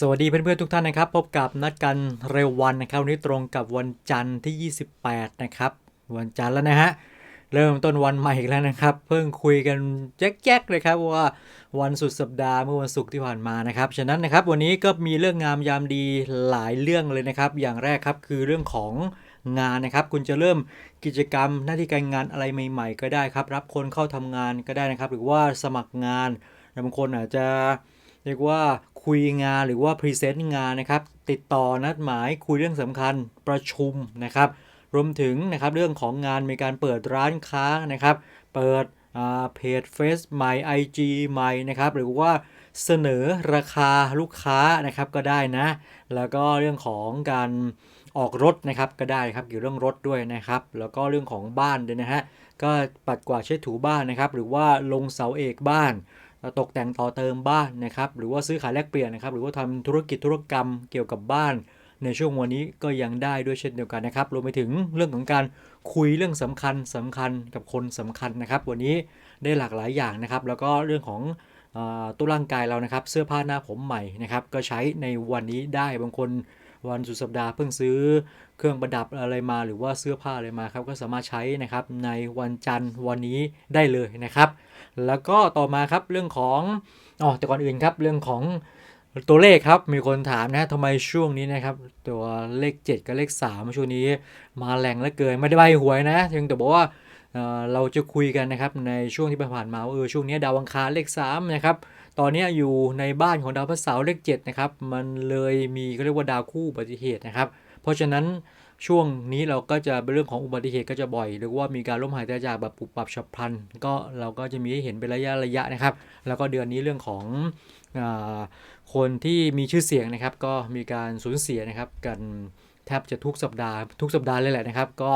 สวัสดีเพื่อนๆทุกท่านนะครับ พบกับนัดกันเร็ววันนะครับวันนี้ตรงกับวันจันทร์ที่ 28 นะครับ วันจันทร์แล้วนะฮะเริ่มต้นวันใหม่อีกแล้วนะครับ เพิ่งคุยกันแจ๊กๆเลยครับว่าวันสุดสัปดาห์เมื่อวันศุกร์ที่ผ่านมานะครับฉะนั้นนะครับวันนี้ก็มีเรื่องงามยามดีหลายเรื่องเลยนะครับ อย่างแรกครับคือเรื่องของงานนะครับ คุณจะเริ่มกิจกรรมหน้าที่การงานอะไรใหม่ ๆ ก็ได้ครับ รับคนเข้าทำงานก็ได้นะครับ หรือว่าสมัครงานบางคนอาจจะเรียกว่า คุยงานหรือว่าพรีเซนต์งานนะครับ ติดต่อนัดหมายคุยเรื่องสำคัญประชุมนะครับ รวมถึงนะครับเรื่องของงานมีการเปิดร้านค้านะครับ เปิดเพจเฟซใหม่ IG ใหม่นะครับ หรือว่าเสนอราคาลูกค้านะครับก็ได้นะ แล้วก็เรื่องของการออกรถนะครับก็ได้ครับเกี่ยวเรื่องรถด้วยนะครับ แล้วก็เรื่องของบ้านด้วยนะฮะก็ปัดกวาดเช็ดถูบ้านนะครับ หรือว่าลงเสาเอกบ้าน ตกแต่งต่อเติมบ้านนะครับหรือว่าซื้อขายแลกเปลี่ยนนะครับหรือว่าทำธุรกิจธุรกรรมเกี่ยวกับบ้าน ในช่วงวันนี้ก็ยังได้ด้วยเช่นเดียวกันนะครับรวมไปถึงเรื่องของการคุยเรื่องสำคัญสำคัญกับคนสำคัญนะครับ วันนี้ได้หลากหลายอย่างนะครับ แล้วก็เรื่องของตัวร่างกายเรานะครับ เสื้อผ้าหน้าผมใหม่นะครับ ก็ใช้ในวันนี้ได้บางคน วันสุดสัปดาห์เพิ่งซื้อเครื่องประดับอะไรมาหรือว่าเสื้อผ้าอะไรมาครับก็สามารถใช้นะครับในวันจันทร์วันนี้ได้เลยนะครับ แล้วก็ต่อมาครับเรื่องของอ๋อแต่ก่อนอื่นครับเรื่องของตัวเลขครับมีคนถามนะทำไมช่วงนี้นะครับ ตัวเลข 7 กับเลข 3 ช่วงนี้มาแรงเหลือเกินไม่ได้ใบหวยนะเพียงแต่บอกว่าเเราจะคุยกันนะครับในช่วงที่ผ่านมาว่าเออช่วงนี้ดาวอังคารเลข3นะครับ ตอนนี้อยู่ในบ้านของดาวพฤหัสเลข7นะครับ มันเลยมีเขาเรียกว่าดาวคู่อุบัติเหตุนะครับ เพราะฉะนั้นช่วงนี้เราก็จะเป็นเรื่องของอุบัติเหตุก็จะบ่อย หรือว่ามีการล้มหายตายจากแบบปุบปับฉับพลัน ก็เราก็จะมีให้เห็นเป็นระยะระยะนะครับ แล้วก็เดือนนี้เรื่องของอคนที่มีชื่อเสียงนะครับ ก็มีการสูญเสียนะครับ กันแทบจะทุกสัปดาห์ ทุกสัปดาห์เลยแหละนะครับ ก็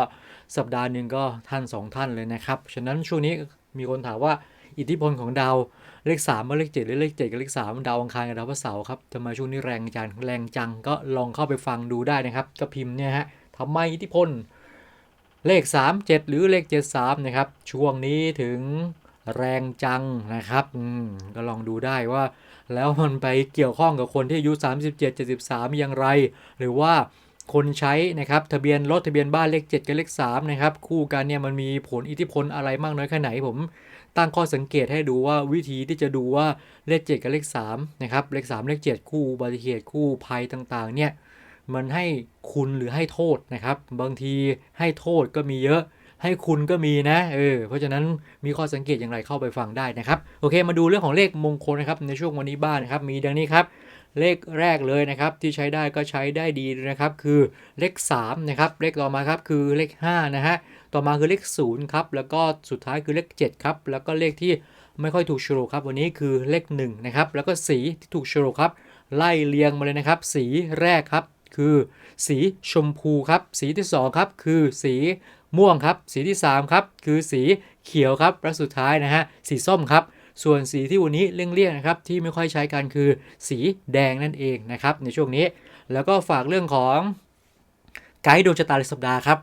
สัปดาห์หนึ่งก็ท่านสองท่านเลยนะครับ ฉะนั้นช่วงนี้มีคนถามว่าอิทธิพลของดาว เลข3กับเลข7หรือเลข7กับเลข3ดาวอังคารกับดาวพฤหัสครับทำไมช่วงนี้แรงจังแรงจังก็ลองเข้าไปฟังดูได้นะครับ ก็พิมพ์เนี่ยฮะทำไมอิทธิพลเลข 3 7 หรือเลข 7 3 นะครับ ช่วงนี้ถึงแรงจังนะครับก็ลองดูได้ว่า แล้วมันไปเกี่ยวข้องกับคนที่อายุ 37 73 อย่างไร หรือว่า คนใช้นะครับทะเบียนรถทะเบียนบ้านเลข 7 กับเลข3นะครับคู่กันเนี่ยมันมีผลอิทธิพลอะไรมากน้อยแค่ไหนผมตั้งข้อสังเกตให้ดูว่าวิธีที่จะดูว่าเลข 7 กับเลข3นะครับเลข 3 เลข 7 คู่อุบัติเหตุคู่ภัยต่างๆเนี่ยมันให้คุณหรือให้โทษนะครับ บางทีให้โทษก็มีเยอะ ให้คุณก็มีนะเออเพราะฉะนั้นมีข้อสังเกตอย่างไรเข้าไปฟังได้นะครับ โอเค มาดูเรื่องของเลขมงคลนะครับในช่วงวันนี้บ้างนะครับมีดังนี้ครับ เลขแรกเลยนะครับที่ใช้ได้ก็ใช้ได้ดีนะครับ คือเลข3นะครับเลขต่อมาครับคือเลข5นะฮะต่อมาคือเลข0ครับแล้วก็สุดท้ายคือเลข7ครับแล้วก็เลขที่ไม่ค่อยถูกโฉลกครับ วันนี้คือเลข1นะครับแล้วก็สีที่ถูกโฉลกครับไล่เรียงมาเลยนะครับ สีแรกครับ คือสีชมพูครับ สีที่2ครับคือสีม่วงครับ สีที่3ครับคือสีเขียวครับและสุดท้ายนะฮะสีส้มครับ ส่วนสีที่วันนี้เลี่ยงๆนะครับที่ไม่ค่อยใช้กันคือสีแดงนั่นเองนะครับในช่วงนี้ แล้วก็ฝากเรื่องของไกด์ดวงชะตารายสัปดาห์ครับ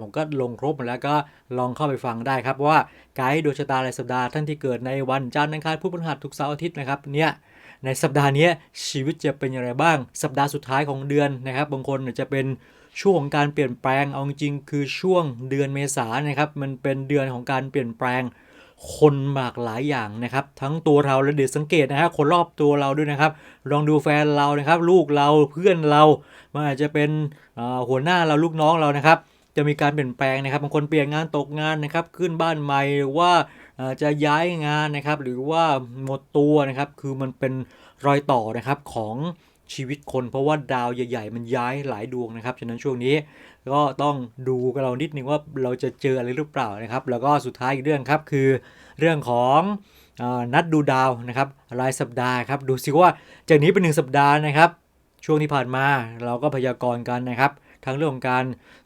ผมก็ลงครบหมดแล้วก็ลองเข้าไปฟังได้ครับว่าไกด์ดวงชะตารายสัปดาห์ท่านที่เกิดในวันจันทร์อังคารพุธพฤหัสทุกเสาร์อาทิตย์นะครับเนี่ยในสัปดาห์นี้ชีวิตจะเป็นอย่างไรบ้าง สัปดาห์สุดท้ายของเดือนนะครับ บางคนจะเป็นช่วงของการเปลี่ยนแปลงเอาจริงๆคือช่วงเดือนเมษานะครับ มันเป็นเดือนของการเปลี่ยนแปลง คนหลากหลายอย่างนะครับ ทั้งตัวเราและเดี๋ยวสังเกตนะฮะคนรอบตัวเราด้วยนะครับ ลองดูแฟนเรานะครับ ลูกเราเพื่อนเรามันอาจจะเป็นหัวหน้าเราลูกน้องเรานะครับ จะมีการเปลี่ยนแปลงนะครับบางคนเปลี่ยนงานตกงานนะครับ ขึ้นบ้านใหม่หรือว่าจะย้ายงานนะครับ หรือว่าหมดตัวนะครับ คือมันเป็นรอยต่อนะครับของ ชีวิตคนเพราะว่าดาวใหญ่ๆ มันย้ายหลายดวงนะครับ ฉะนั้นช่วงนี้ก็ต้องดูกันเรานิดนึงว่าเราจะเจออะไรหรือเปล่านะครับ แล้วก็สุดท้ายอีกเรื่องครับคือเรื่องของอนัดดูดาวนะครับรายสัปดาห์ครับดูสิว่าจากนี้เป็นหนึ่งสัปดาห์นะครับ ช่วงที่ผ่านมาเราก็พยากรณ์กันนะครับ ทั้งเรื่องของการ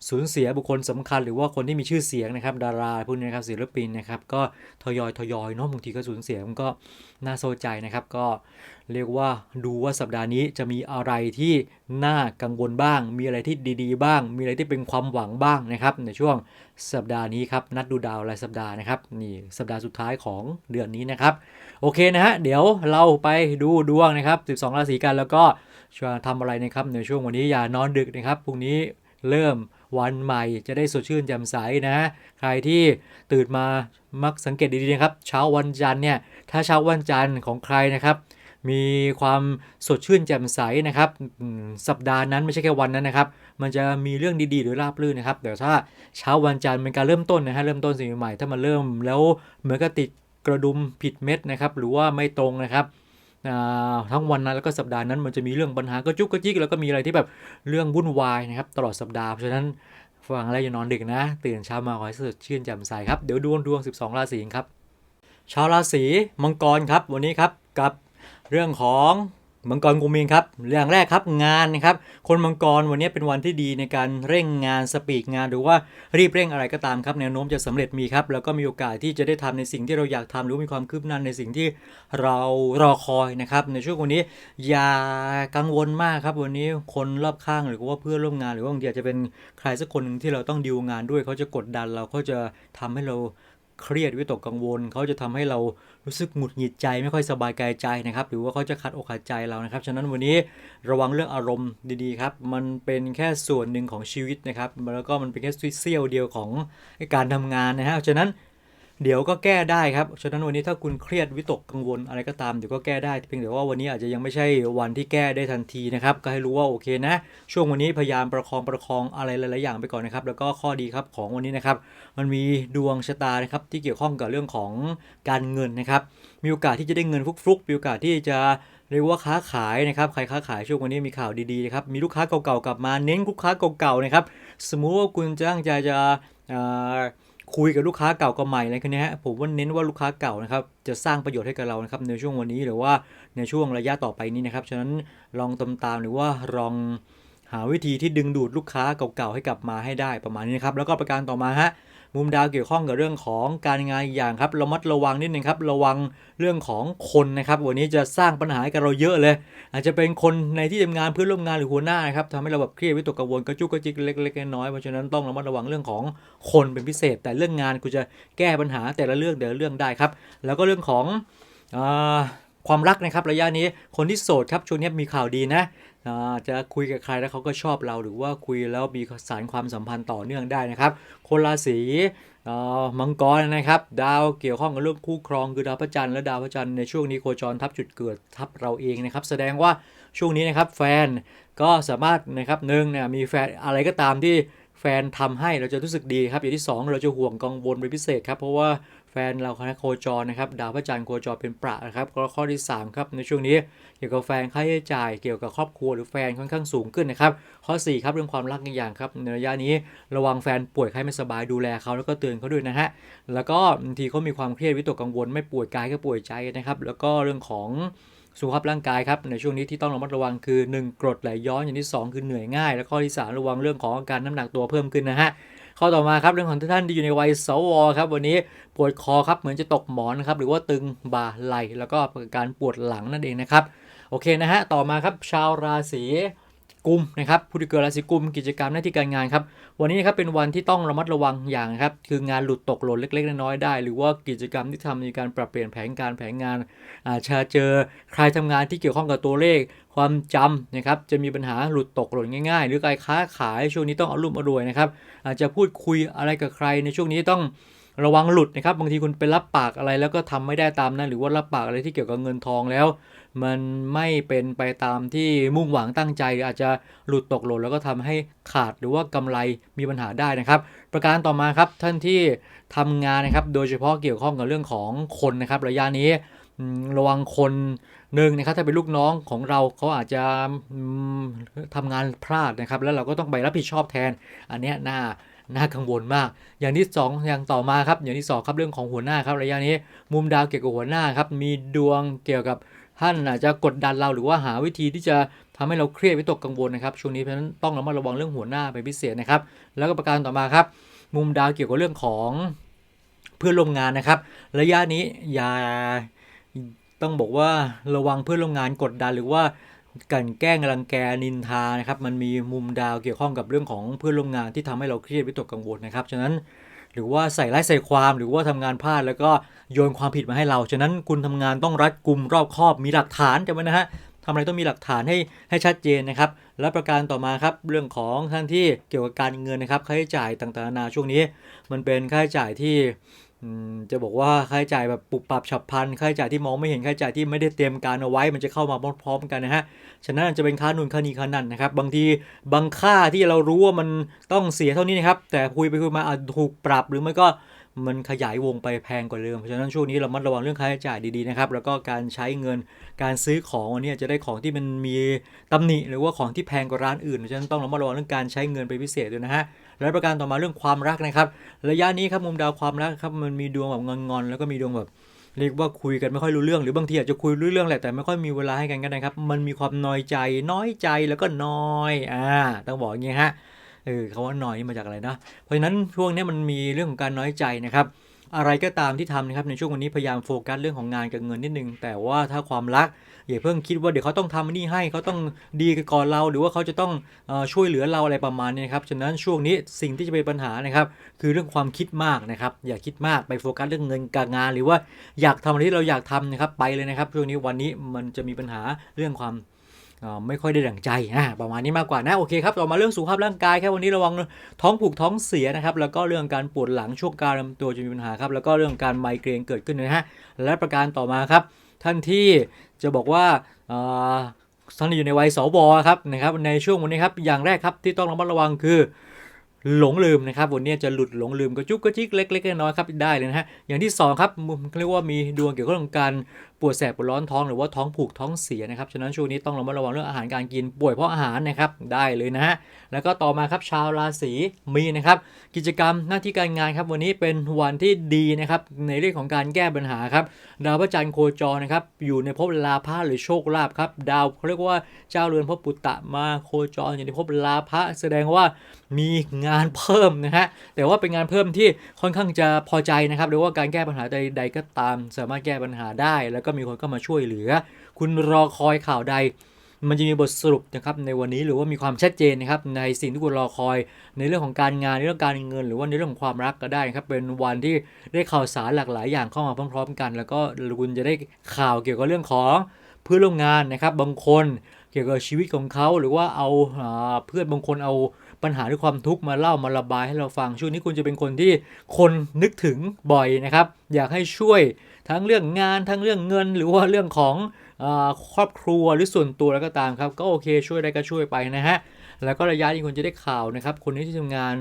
สูญเสียบุคคลสำคัญ หรือว่าคนที่มีชื่อเสียงนะครับ ดาราพวกนี้นะครับศิลปินนะครับก็ทยอยทยอยเนาะบางทีก็สูญเสียมันก็น่าโซใจนะครับ ก็เรียกว่าดูว่าสัปดาห์นี้จะมีอะไรที่น่ากังวลบ้าง มีอะไรที่ดีๆ บ้าง มีอะไรที่เป็นความหวังบ้างนะครับ ในช่วงสัปดาห์นี้ครับนัดดูดาวรายสัปดาห์นะครับนี่สัปดาห์สุดท้ายของเดือนนี้นะครับ โอเคนะฮะเดี๋ยวเราไปดูดวงนะครับ 12 ราศีกันแล้วก็ ช่วยทำอะไรนะครับในช่วงวันนี้อย่านอนดึกนะครับพรุ่งนี้เริ่มวันใหม่จะได้สดชื่นแจ่มใสนะ ใครที่ตื่นมามักสังเกตดีๆนะครับ เช้าวันจันทร์เนี่ยถ้าเช้าวันจันทร์ของใครนะครับ มีความสดชื่นแจ่มใสนะครับสัปดาห์นั้นไม่ใช่แค่วันนั้นนะครับ มันจะมีเรื่องดีๆ หรือราบรื่นนะครับแต่ถ้าเช้าวันจันทร์เป็นการเริ่มต้นนะฮะเริ่มต้นสิ่งใหม่ถ้ามันเริ่มแล้วเหมือนกับติดกระดุมผิดเม็ดนะครับ หรือว่าไม่ตรงนะครับ ทั้งวันนั้นแล้วก็สัปดาห์นั้นมันจะมีเรื่องปัญหากระจุกกระจิกแล้วก็มีอะไรที่แบบเรื่องวุ่นวายนะครับตลอดสัปดาห์เพราะฉะนั้นฟังแล้วอย่านอนดึกนะ ตื่นเช้ามาขอให้สดชื่นแจ่มใสครับเดี๋ยวดวงดวง 12 ราศีครับชาวราศีมังกรครับวันนี้ครับกับเรื่องของ มังกรกุมมีนครับเรื่องแรกครับงานนะครับ คนมังกรวันนี้เป็นวันที่ดีในการเร่งงานสปีดงานหรือว่ารีบเร่งอะไรก็ตามครับแนวโน้มจะสำเร็จมีครับแล้วก็มีโอกาสที่จะได้ทำในสิ่งที่เราอยากทำหรือมีความคืบหน้าในสิ่งที่เรารอคอยนะครับ ในช่วงวันนี้อย่ากังวลมากครับวันนี้คนรอบข้างหรือว่าเพื่อนร่วมงาน หรือว่าบางทีอาจจะเป็นใครสักคนหนึ่งที่เราต้องดีลงานด้วยเขาจะกดดันเราเขาจะทำให้เรา เครียดวิตกกังวล เขาจะทำให้เรารู้สึกหงุดหงิดใจไม่ค่อยสบายกายใจนะครับ หรือว่าเขาจะขัดอกขัดใจเรานะครับ ฉะนั้นวันนี้ระวังเรื่องอารมณ์ดีๆครับ มันเป็นแค่ส่วนหนึ่งของชีวิตนะครับ แล้วก็มันเป็นแค่เสี้ยวเดียวของการทำงานนะฮะ ฉะนั้น เดี๋ยวก็แก้ได้ครับ ฉะนั้นวันนี้ถ้าคุณเครียดวิตกกังวลอะไรก็ตามเดี๋ยวก็แก้ได้ เพียงแต่ว่าวันนี้อาจจะยังไม่ใช่วันที่แก้ได้ทันทีนะครับ ก็ให้รู้ว่าโอเคนะ ช่วงวันนี้พยายามประคองประคองอะไรหลายๆอย่างไปก่อนนะครับ แล้วก็ข้อดีครับของวันนี้นะครับ มันมีดวงชะตานะครับที่เกี่ยวข้องกับเรื่องของการเงินนะครับ มีโอกาสที่จะได้เงินฟุกๆมีโอกาสที่จะเรียกว่าค้าขายนะครับใครค้าขายช่วงวันนี้มีข่าวดีๆนะครับมีลูกค้าเก่าๆกลับมาเน้นลูกค้าเก่าๆนะครับสมมุติว่าคุณจ้างใจจะ คุยกับลูกค้าเก่ากับใหม่อะไรคันนี้ฮะผมว่าเน้นว่าลูกค้าเก่านะครับจะสร้างประโยชน์ให้กับเรานะครับในช่วงวันนี้หรือว่าในช่วงระยะต่อไปนี้นะครับฉะนั้นลองตามตามๆหรือว่าลองหาวิธีที่ดึงดูดลูกค้าเก่าๆให้กลับมาให้ได้ประมาณนี้นะครับแล้วก็ประการต่อมาฮะ มุมดาวเกี่ยวข้องกับเรื่องของการงานอย่างครับระมัดระวังนิดนึงครับระวังเรื่องของคนนะครับวันนี้จะสร้างปัญหาให้กับเราเยอะเลย อาจจะเป็นคนในที่ทำงานเพื่อนร่วมงานหรือหัวหน้านะครับทำให้เราแบบเครียดวิตกกังวลกระจุกกระจิกเล็กๆน้อยๆเพราะฉะนั้นต้องระมัดระวังเรื่องของคนเป็นพิเศษ แต่เรื่องงานคุณจะแก้ปัญหาแต่ละเรื่องแต่ละเรื่องได้ครับ แล้วก็เรื่องของ ความรักนะครับระยะนี้คนที่โสดครับช่วงนี้มีข่าวดีนะจะคุยกับใครแล้วเขาก็ชอบเรา หรือว่าคุยแล้วมีสารความสัมพันธ์ต่อเนื่องได้นะครับ คนราศีมังกรนะครับ ดาวเกี่ยวข้องกับเรื่องคู่ครองคือดาวพระจันทร์และดาวพระจันทร์ในช่วงนี้โคจรทับจุดเกิดทับเราเองนะครับ แสดงว่าช่วงนี้นะครับแฟนก็สามารถนะครับหนึ่งเนี่ยมีแฟนอะไรก็ตามที่แฟนทำให้เราจะรู้สึกดีครับอย่างที่สองเราจะห่วงกังวลเป็นพิเศษครับเพราะว่า แฟนเราคณะโคจรนะครับดาวพระจันทร์โคจรเป็นประนะครับข้อที่สามครับในช่วงนี้เกี่ยวกับแฟนค่าใช้จ่ายเกี่ยวกับครอบครัวหรือแฟนค่อนข้างสูงขึ้นนะครับข้อ4ครับเรื่องความรักอีกอย่างครับในระยะนี้ระวังแฟนป่วยไข้ไม่สบายดูแลเขาแล้วก็เตือนเขาด้วยนะฮะแล้วก็บางทีเขามีความเครียดวิตกกังวล ไม่ป่วยกายก็ป่วยใจนะครับแล้วก็เรื่องของสุขภาพร่างกายครับในช่วงนี้ที่ต้องระมัดระวังคือ 1 กรดไหลย้อนอย่างที่ 2 คือเหนื่อยง่าย แล้วข้อที่ 3 ระวังเรื่องของอาการน้ำหนักตัวเพิ่มขึ้นนะฮะ ข้อต่อมาครับเรื่องของทุกท่านที่อยู่ในวัยสวครับ วันนี้ปวดคอครับเหมือนจะตกหมอนครับหรือว่าตึงบ่าไหล่แล้วก็การปวดหลังนั่นเองนะครับโอเคนะฮะต่อมาครับชาวราศี กุมนะครับผู้ที่เกิดราศีกุมกิจกรรมหน้าที่การงานครับวันนี้นะครับเป็นวันที่ต้องระมัดระวังอย่างครับคืองานหลุดตกหล่นเล็กๆน้อยๆได้ หรือว่ากิจกรรมที่ทำในการปรับเปลี่ยนแผนการแผนงานอาจจะเจอใครทำงานที่เกี่ยวข้องกับตัวเลข ความจำนะครับจะมีปัญหาหลุดตกหล่นง่ายๆ หรือการค้าขายช่วงนี้ต้องเอารุ่มอรวยนะครับอาจจะพูดคุยอะไรกับใครในช่วงนี้ต้อง ระวังหลุดนะครับบางทีคุณไปรับปากอะไรแล้วก็ทำไม่ได้ตามนั้น หรือว่ารับปากอะไรที่เกี่ยวกับเงินทองแล้ว มันไม่เป็นไปตามที่มุ่งหวังตั้งใจหรืออาจจะหลุดตกหล่นแล้วก็ทำให้ขาดหรือว่ากำไรมีปัญหาได้นะครับ ประการต่อมาครับท่านที่ทำงานนะครับโดยเฉพาะเกี่ยวข้องกับเรื่องของคนนะครับระยะนี้ระวังคนหนึ่งนะครับถ้าเป็นลูกน้องของเราเขาอาจจะอืมทำงานพลาดนะครับ แล้วเราก็ต้องไปรับผิดชอบแทน อันนี้น่า น่ากังวลมาก อย่างที่สองอย่างต่อมาครับ อย่างที่สองครับเรื่องของหัวหน้าครับระยะนี้ มุมดาวเกี่ยวกับหัวหน้าครับ มีดวงเกี่ยวกับท่านอาจจะกดดันเราหรือว่าหาวิธีที่จะทำให้เราเครียดวิตกกังวลนะครับช่วงนี้เพราะฉะนั้นต้องระมัดระวังเรื่องหัวหน้าเป็นพิเศษนะครับ แล้วก็ประการต่อมาครับ มุมดาวเกี่ยวกับเรื่องของเพื่อนร่วมงานนะครับ ระยะนี้อย่าต้องบอกว่าระวังเพื่อนร่วมงานกดดันหรือว่า กันแกล้งรังแกนินทานะครับมันมีมุมดาวเกี่ยวข้องกับเรื่องของเพื่อนร่วมงานที่ทำให้เราเครียดวิตกกังวลนะครับฉะนั้นหรือว่าใส่ร้ายใส่ความหรือว่าทำงานพลาดแล้วก็โยนความผิดมาให้เราฉะนั้นคุณทำงานต้องรัดกุมรอบคอบมีหลักฐานจำไว้นะฮะทำอะไรต้องมีหลักฐานให้ให้ชัดเจนนะครับ และประการต่อมาครับเรื่องของท่านที่เกี่ยวกับการเงินนะครับค่าใช้จ่ายต่างๆนานาช่วงนี้ มันเป็นค่าใช้จ่ายที่ จะบอกว่าค่าใช้จ่ายแบบปุบปับฉับพลันค่าใช้จ่ายที่มองไม่เห็นค่าใช้จ่ายที่ไม่ได้เตรียมการเอาไว้ มันจะเข้ามาพร้อมๆกันนะฮะฉะนั้นจะเป็นค่านู่นค่านี้ค่านั่นนะครับ บางทีบางค่าที่เรารู้ว่ามันต้องเสียเท่านี้นะครับ แต่คุยไปคุยมาอาจถูกปรับหรือไม่ก็มันขยายวงไปแพงกว่าเดิม เพราะฉะนั้นช่วงนี้เรามัดระวังเรื่องค่าใช้จ่ายดีๆนะครับ แล้วก็การใช้เงิน การซื้อของวันนี้จะได้ของที่มันมีตำหนิ หรือว่าของที่แพงกว่าร้านอื่น เพราะฉะนั้นต้องระมัดระวังเรื่องการใช้เงินเป็นพิเศษด้วยนะฮะ และประการต่อมาเรื่องความรักนะครับ ระยะนี้ครับมุมดาวความรักครับมันมีดวงแบบงอนๆแล้วก็มีดวงแบบเรียกว่าคุยกันไม่ค่อยรู้เรื่องหรือบางทีอาจจะคุยรู้เรื่องแหละแต่ไม่ค่อยมีเวลาให้กันก็ได้ครับ มันมีความน้อยใจ น้อยใจแล้วก็น้อยอ่าต้องบอกอย่างงี้ฮะเออคำว่าน้อยมาจากอะไรนะ เพราะฉะนั้นช่วงนี้มันมีเรื่องของการน้อยใจนะครับ อะไรก็ตามที่ทำนะครับในช่วงวันนี้พยายามโฟกัสเรื่องของงานกับเงินนิดนึงแต่ว่าถ้าความรัก อย่าเพิ่งคิดว่าเดี๋ยวเขาต้องทำนี่ให้เขาต้องดีกับก่อนเรา หรือว่าเขาจะต้องอช่วยเหลือเราอะไรประมาณนี้ครับฉะนั้นช่วงนี้สิ่งที่จะเป็นปัญหานะครับ คือเรื่องความคิดมากนะครับ อย่าคิดมากไปโฟกัสเรื่องเงินการงาน หรือว่าอยากทำอะไรที่เราอยากทำนะครับไปเลยนะครับช่วงนี้วันนี้มันจะมีปัญหาเรื่องความไม่ค่อยได้ดั่งใจอะประมาณนี้มากกว่านะโอเคครับต่อมาเรื่องสุขภาพร่างกายครับวันนี้ระวังท้องผูกท้องเสียนะครับแล้วก็เรื่องการปวดหลังช่วงกลารลำตัวจะมีปัญหาครับแล้วก็เรื่องการไมเกรนเกิดขึ้นนะฮะและประการต่อมาครับท่านที่ จะบอกว่าเอ่อท่านที่อยู่ในวัยสวครับนะครับในช่วงวันนี้ครับอย่างแรกครับที่ต้องระมัดระวังคือหลงลืมนะครับวันนี้จะหลุดหลงลืมกระจุกกระจิกเล็กๆน้อยๆครับได้เลยนะฮะอย่างที่สองครับมุมเรียกว่ามีดวงเกี่ยวกับเรื่องการ ปวดแสบปวดร้อนท้องหรือว่าท้องผูกท้องเสียนะครับฉะนั้นช่วงนี้ต้องระมัดระวังเรื่องอาหารการกินป่วยเพราะอาหารนะครับได้เลยนะฮะแล้วก็ต่อมาครับชาวราศีมีนนะครับกิจกรรมหน้าที่การงานครับวันนี้เป็นวันที่ดีนะครับในเรื่องของการแก้ปัญหาครับดาวพระจันทร์โคจรนะครับอยู่ในภพลาภะหรือโชคลาภครับดาวเขาเรียกว่าเจ้าเรือนภพปุตตะมาโคจรอยู่ในภพลาภะแสดงว่ามีงานเพิ่มนะฮะแต่ว่าเป็นงานเพิ่มที่ค่อนข้างจะพอใจนะครับหรือว่าการแก้ปัญหาใด ๆ ก็ตาม สามารถแก้ปัญหาได้แล้วก็มีคนเข้ามาช่วยเหลือ คุณรอคอยข่าวใด มันจะมีบทสรุปนะครับในวันนี้หรือว่ามีความชัดเจนนะครับในสิ่งที่คุณรอคอย ในเรื่องของการงานในเรื่องการเงิน หรือว่าในเรื่องของความรักก็ได้นะครับเป็นวันที่ได้ข่าวสารหลากหลายอย่างเข้ามาพร้อมๆ กัน แล้วก็คุณจะได้ข่าวเกี่ยวกับเรื่องของเพื่อนร่วมงานนะครับบางคนเกี่ยวกับชีวิตของเขาหรือว่าเอาอ่าเพื่อนบางคนเอาปัญหาหรือความทุกข์มาเล่ามาระบายให้เราฟังช่วงนี้คุณจะเป็นคนที่คนนึกถึงบ่อยนะครับ อยากให้ช่วย ทั้งเรื่องงานทั้งเรื่องเงิน หรือว่าเรื่องของอครอบครัวหรือส่วนตัวแล้วก็ตามครับ ก็โอเคช่วยได้ก็ช่วยไปนะฮะแล้วก็ระยะนี้คนจะได้ข่าวนะครับ คนที่ทำงาน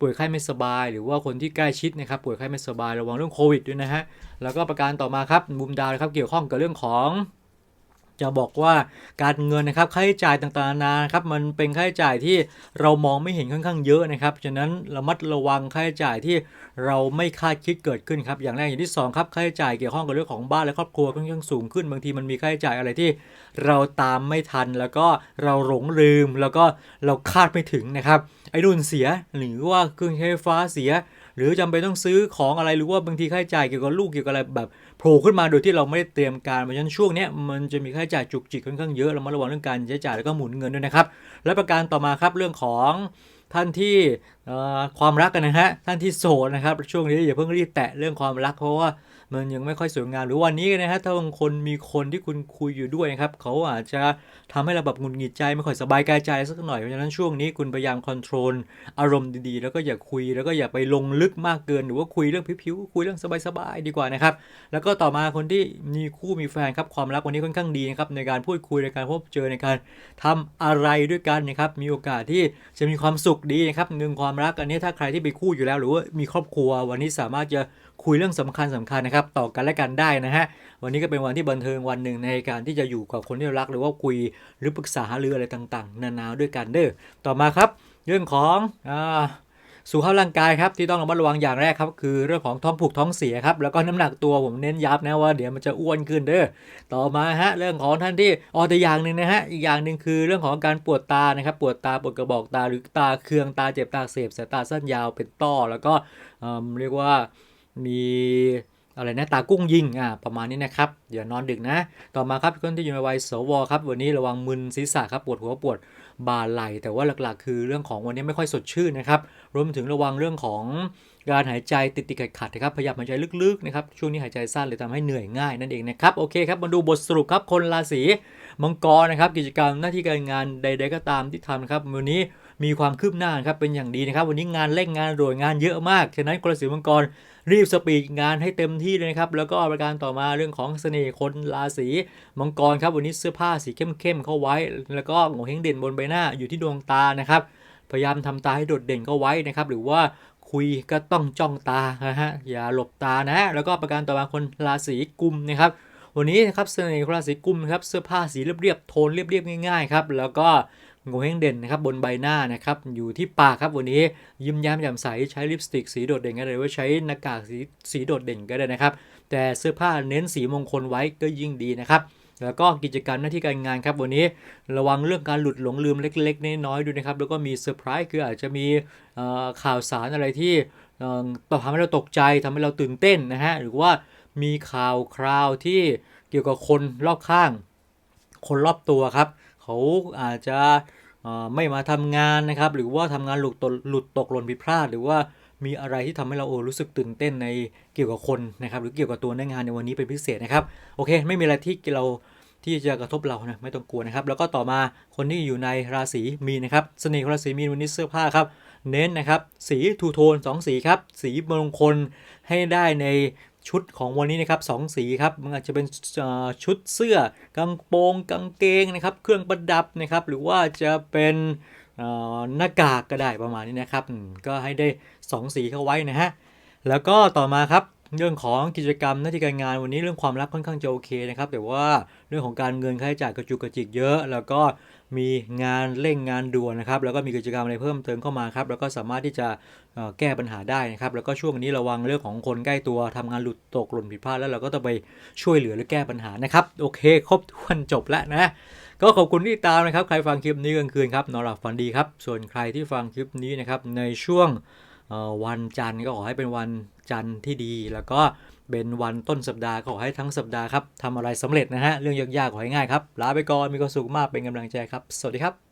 ป่วยไข้ไม่สบาย หรือว่าคนที่ใกล้ชิดนะครับป่วยไข้ไม่สบายระวังเรื่องโควิดด้วยนะฮะแล้วก็ประการต่อมาครับมุมดาวนะครับเกี่ยวข้องกับเรื่องของ จะบอกว่าการเงินนะครับค่าใช้จ่ายต่างๆนานานะครับมันเป็นค่าใช้จ่ายที่เรามองไม่เห็นค่อนข้างเยอะนะครับฉะนั้นระมัดระวังค่าใช้จ่ายที่เราไม่คาดคิดเกิดขึ้นครับอย่างแรกอย่างที่สองครับค่าใช้จ่ายเกี่ยวข้องกับเรื่องของบ้านและครอบครัวค่อนข้างสูงขึ้นบางทีมันมีค่าใช้จ่ายอะไรที่ เราตามไม่ทันแล้วก็เราหลงลืมแล้วก็เราคาดไม่ถึงนะครับไอ้นุ่นเสียหรือว่าเครื่องใช้ไฟฟ้าเสีย หรือจำเป็นต้องซื้อของอะไรหรือว่าบางทีค่าใช้จ่ายเกี่ยวกับลูกเกี่ยวกับอะไรแบบโผล่ขึ้นมาโดยที่เราไม่ได้เตรียมการเพราะฉะนั้นช่วงนี้มันจะมีค่าใช้จ่ายจุกจิกค่อนข้างเยอะเรามาระวังเรื่องการใช้จ่ายแล้วก็หมุนเงินด้วยนะครับ และประการต่อมาครับเรื่องของท่านที่ความรักกันนะฮะท่านที่โสดนะครับ ช่วงนี้อย่าเพิ่งรีบแตะเรื่องความรักเพราะว่า มันยังไม่ค่อยสวยงามหรือวันนี้นะฮะถ้าบางคนมีคนที่คุณคุยอยู่ด้วยครับเขาอาจจะทำให้เราแบบหงุดหงิดใจไม่ค่อยสบายกายใจสักหน่อยเพราะฉะนั้นช่วงนี้คุณพยายามคอนโทรลอารมณ์ดีๆ แล้วก็อย่าคุยแล้วก็อย่าไปลงลึกมากเกิน หรือว่าคุยเรื่องผิวๆคุยเรื่องสบายๆดีกว่านะครับแล้วก็ต่อมาคนที่มีคู่มีแฟนครับความรักวันนี้ค่อนข้างดีนะครับในการพูดคุยในการพบเจอในการทำอะไรด้วยกันนะครับมีโอกาสที่จะมีความสุขดีนะครับหนึ่งความรักอันนี้ถ้าใครที่ไปคู่อยู่แล้ว หรือว่ามีครอบครัววันนี้สามารถจะคุยเรื่องสำคัญสำคัญนะครับต่อกันและกันได้นะฮะวันนี้ก็เป็นวันที่บันเทิงวันหนึ่งในการที่จะอยู่กับคนที่รักหรือว่าคุยหรือปรึกษาหรืออะไรต่างๆ นานาด้วยกันเด้อต่อมาครับ เรื่องของอ่าสุขภาพร่างกายครับที่ต้องระมัดระวังอย่างแรกครับคือเรื่องของท้องผูกท้องเสียครับแล้วก็น้ำหนักตัวผมเน้นย้ำนะว่าเดี๋ยวมันจะอ้วนขึ้นเด้อต่อมาฮะเรื่องของท่านที่อ๋อแต่อย่างหนึ่งนะฮะอีกอย่างหนึ่งคือเรื่องของการปวดตานะครับปวดตาปวดกระบอกตาหรือตาเคืองตาเจ็บตาเสพสายตาสั้นยาวเป็นต้อแล้วก็เรียกว่า มีอะไรนะตากุ้งยิงอ่าประมาณนี้นะครับอย่านอนดึกนะ ต่อมาครับคนที่อยู่ในวัยสวครับวันนี้ระวังมึนศีรษะครับปวดหัวปวดบ่าไหล่แต่ว่าหลักๆ คือเรื่องของวันนี้ไม่ค่อยสดชื่นนะครับรวมถึงระวังเรื่องของการหายใจติดติดขัดขัดนะครับพยายามหายใจลึกๆนะครับช่วงนี้หายใจสั้นเลยทำให้เหนื่อยง่ายนั่นเองนะครับโอเคครับมาดูบทสรุปครับคนราศีมังกรนะครับกิจกรรมหน้าที่การงานใด ๆก็ตามที่ทำนะครับวันนี้ มีความคืบหน้าครับเป็นอย่างดีนะครับ วันนี้งานเร่งงานโดยงานเยอะมาก ฉะนั้นคนราศีมังกรรีบสปีดงานให้เต็มที่เลยนะครับ แล้วก็ประการต่อมาเรื่องของเสน่ห์คนราศีมังกรครับ วันนี้เสื้อผ้าสีเข้มๆเข้าไว้ แล้วก็โงเฮงเด่นบนใบหน้าอยู่ที่ดวงตานะครับ พยายามทำตาให้โดดเด่นเข้าไว้นะครับ หรือว่าคุยก็ต้องจ้องตานะฮะ อย่าหลบตานะ แล้วก็ประการต่อมาคนราศีกุมนะครับ วันนี้นะครับเสน่ห์คนราศีกุมครับ เสื้อผ้าสีเรียบๆ โทนเรียบๆ ง่ายๆ ครับ แล้วก็ โงเฮงเด่นนะครับบนใบหน้านะครับอยู่ที่ปากครับวันนี้ยิ้มแย้มแจ่มใสใช้ลิปสติกสีโดดเด่นก็ได้หรือว่าใช้หน้ากากสีสีโดดเด่นก็ได้นะครับ แต่เสื้อผ้าเน้นสีมงคลไว้ก็ยิ่งดีนะครับแล้วก็กิจกรรมหน้าที่การงานครับวันนี้ระวังเรื่องการหลุดหลงลืมเล็กๆน้อยๆด้วยนะครับแล้วก็มีเซอร์ไพรส์คืออาจจะมีข่าวสารอะไรที่ทำให้เราตกใจทำให้เราตื่นเต้นนะฮะหรือว่ามีข่าวคราวที่เกี่ยวกับคนรอบข้าง คนรอบตัวครับ เขาอาจจะไม่มาทำงานนะครับ หรือว่าทำงานหลุดตกหลุดตกหล่นผิดพลาด หรือว่ามีอะไรที่ทำให้เราโอ้รู้สึกตื่นเต้นในเกี่ยวกับคนนะครับ หรือเกี่ยวกับตัวในงานในวันนี้เป็นพิเศษนะครับ โอเค ไม่มีอะไรที่เราที่จะกระทบเรานะไม่ต้องกลัวนะครับ แล้วก็ต่อมาคนที่อยู่ในราศีมีนนะครับเสน่ห์ของราศีมีนวันนี้เสื้อผ้าครับ เน้นนะครับ สีทูโทนสองสีครับ สีมงคลให้ได้ใน ชุดของวันนี้นะครับสองสีครับมันอาจจะเป็นชุดเสื้อกางโปงกางเกงนะครับ เครื่องประดับนะครับ หรือว่าจะเป็นหน้ากากก็ได้ประมาณนี้นะครับ ก็ให้ได้สองสีเข้าไว้นะฮะแล้วก็ต่อมาครับ เรื่องของกิจกรรมหน้าที่การงานวันนี้เรื่องความรักค่อนข้างจะโอเคนะครับ แต่ว่าเรื่องของการเงินค่าใช้จ่ายกระจุกกระจิกเยอะ แล้วก็มีงานเร่งงานด่วนนะครับ แล้วก็มีกิจกรรมอะไรเพิ่มเติมเข้ามาครับแล้วก็สามารถที่จะแก้ปัญหาได้นะครับ แล้วก็ช่วงนี้ระวังเรื่องของคนใกล้ตัวทำงานหลุดตกหล่นผิดพลาดแล้วเราก็ต้องไปช่วยเหลือหรือแก้ปัญหานะครับโอเค ครบถ้วนจบแล้วนะก็ขอบคุณที่ตามนะครับ ใครฟังคลิปนี้กลางคืนครับนอนหลับฝันดีครับส่วนใครที่ฟังคลิปนี้นะครับในช่วงวันจันทร์ก็ขอให้เป็นวัน จันทร์ที่ดี แล้วก็เป็นวันต้นสัปดาห์ก็ขอให้ทั้งสัปดาห์ครับทำอะไรสำเร็จนะฮะเรื่องยากๆขอให้ง่ายครับลาไปก่อนมีความสุขมากเป็นกำลังใจครับ สวัสดีครับ